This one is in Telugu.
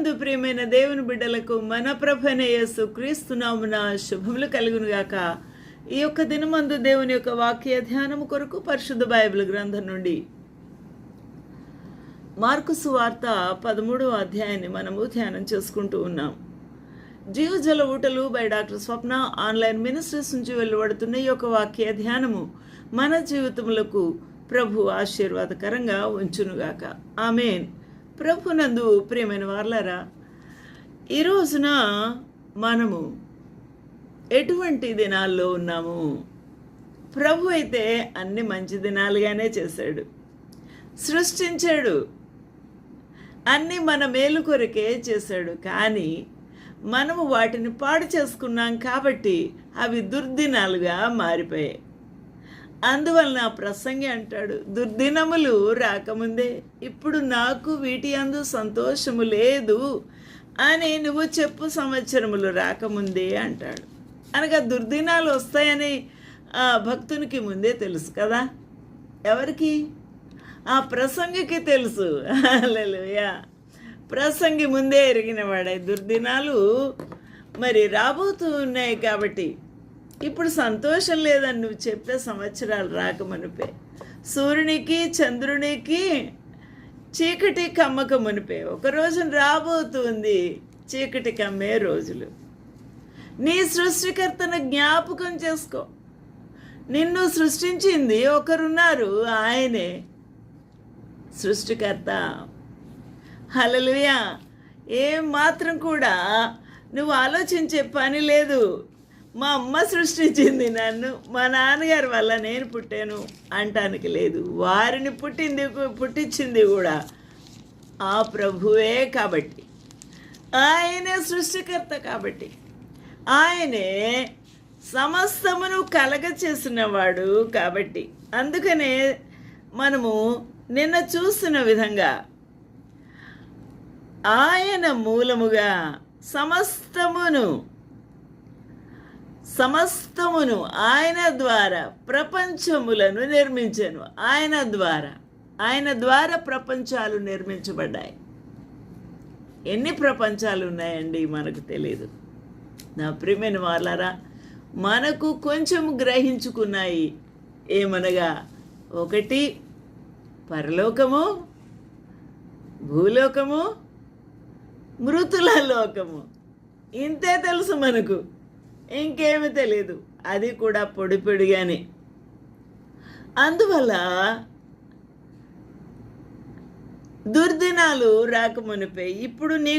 ప్రభునందు ప్రియమైన దేవుని బిడ్డలకు మన ప్రభనేయసు క్రీస్తునామున శుభములు కలుగునుగాక. ఈ యొక్క దినమందు దేవుని యొక్క వాక్య ధ్యానము కొరకు పరిశుద్ధ బైబిల్ గ్రంథం నుండి మార్కుసు వార్త పదమూడవ అధ్యాయాన్ని మనము ధ్యానం చేసుకుంటూ ఉన్నాం. జీవజల ఊటలు by doctor Swapna online ministries నుంచి వెలువడుతున్న ఈ యొక్క వాక్య ధ్యానము మన జీవితములకు ప్రభు ఆశీర్వాదకరంగా ఉంచునుగాక. ఆమెన్. ప్రభునందు ప్రియమైన వాళ్ళారా ఈ రోజున మనము ఎటువంటి దినాల్లో ఉన్నాము? ప్రభు అయితే అన్ని మంచి దినాలుగానే చేశాడు. సృష్టించాడు. అన్నీ మన మేలు కొరకే చేశాడు. కానీ మనము వాటిని పాడు చేసుకున్నాం కాబట్టి అవి దుర్దినాలుగా మారిపోయాయి. అందువలన ప్రసంగి అంటాడు దుర్దినములు రాకముందే ఇప్పుడు నాకు వీటి అందు సంతోషము లేదు అని నువ్వు చెప్పు సంవత్సరములు రాకముందే అంటాడు. అనగా దుర్దినాలు వస్తాయని ఆ భక్తునికి ముందే తెలుసు కదా. ఎవరికి? ఆ ప్రసంగికి తెలుసు. ప్రసంగి ముందే ఎరిగిన వాడే దుర్దినాలు మరి రాబోతూ ఉన్నాయి కాబట్టి ఇప్పుడు సంతోషం లేదని నువ్వు చెప్పే సంవత్సరాలు రాకమనిపే. సూర్యునికి చంద్రునికి చీకటి కమ్మక మునిపే. ఒక రోజు రాబోతుంది చీకటి కమ్మే రోజులు. నీ సృష్టికర్తను జ్ఞాపకం చేసుకో. నిన్ను సృష్టించింది ఒకరున్నారు ఆయనే. సృష్టికర్త. హలలుయా ఏం మాత్రం కూడా నువ్వు ఆలోచించే పని లేదు. మా అమ్మ సృష్టించింది నన్ను. మా నాన్నగారి వల్ల నేను పుట్టాను అంటానికి లేదు. వారిని పుట్టింది పుట్టించింది కూడా ఆ ప్రభువే కాబట్టి. ఆయనే సృష్టికర్త కాబట్టి. ఆయనే సమస్తమును కలగ చేసినవాడు కాబట్టి. అందుకనే మనము నిన్న చూస్తున్న విధంగా ఆయన మూలముగా సమస్తమును సమస్తమును ఆయన ద్వారా ప్రపంచములను నిర్మించాను. ఆయన ద్వారా. ఆయన ద్వారా ప్రపంచాలు నిర్మించబడ్డాయి. ఎన్ని ప్రపంచాలు ఉన్నాయండి మనకు తెలియదు నా ప్రియమైన వాళ్ళారా మనకు కొంచెం గ్రహించుకున్నాయి ఏమనగా ఒకటి పరలోకము భూలోకము మృతుల లోకము. ఇంతే తెలుసు మనకు. ఇంకేమి తెలియదు అది కూడా పొడి పొడిగానే. అందువల్ల దుర్దినాలు రాకమునిపై. ఇప్పుడు నీ